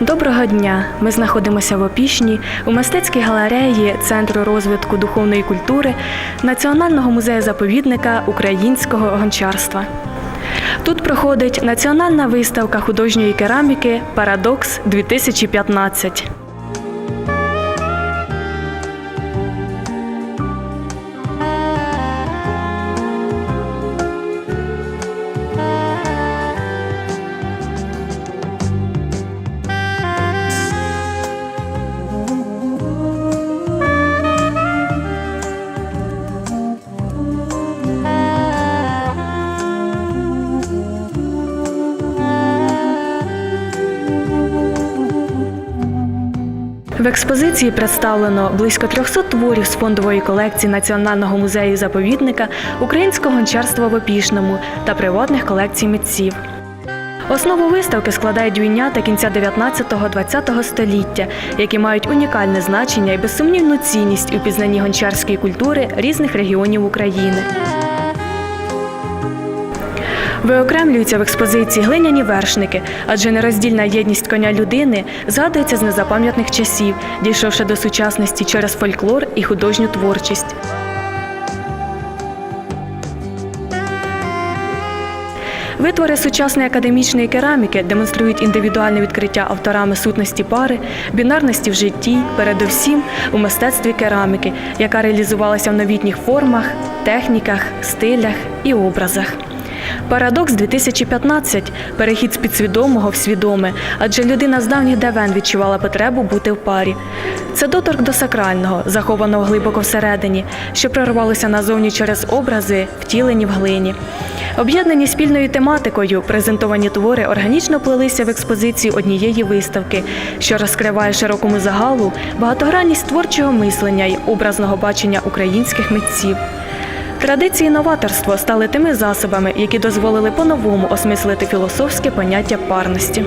Доброго дня! Ми знаходимося в Опішні у мистецькій галереї Центру розвитку духовної культури Національного музею заповідника українського гончарства. Тут проходить національна виставка художньої кераміки Парадокс 2015. В експозиції представлено близько 300 творів з фондової колекції Національного музею заповідника українського гончарства в Опішному та приватних колекцій митців. Основу виставки складають двійнята кінця 19-20 століття, які мають унікальне значення і безсумнівну цінність у пізнанні гончарської культури різних регіонів України. Виокремлюються в експозиції глиняні вершники, адже нероздільна єдність коня людини згадується з незапам'ятних часів, дійшовши до сучасності через фольклор і художню творчість. Витвори сучасної академічної кераміки демонструють індивідуальне відкриття авторами сутності пари, бінарності в житті, передовсім у мистецтві кераміки, яка реалізувалася в новітніх формах, техніках, стилях і образах. Парадокс 2015 перехід з підсвідомого в свідоме, адже людина з давніх давен відчувала потребу бути в парі. Це доторк до сакрального, захованого глибоко всередині, що прорвалося назовні через образи, втілені в глині. Об'єднані спільною тематикою, презентовані твори органічно плелися в експозиції однієї виставки, що розкриває широкому загалу багатогранність творчого мислення й образного бачення українських митців. Традиції новаторства стали тими засобами, які дозволили по-новому осмислити філософське поняття парності.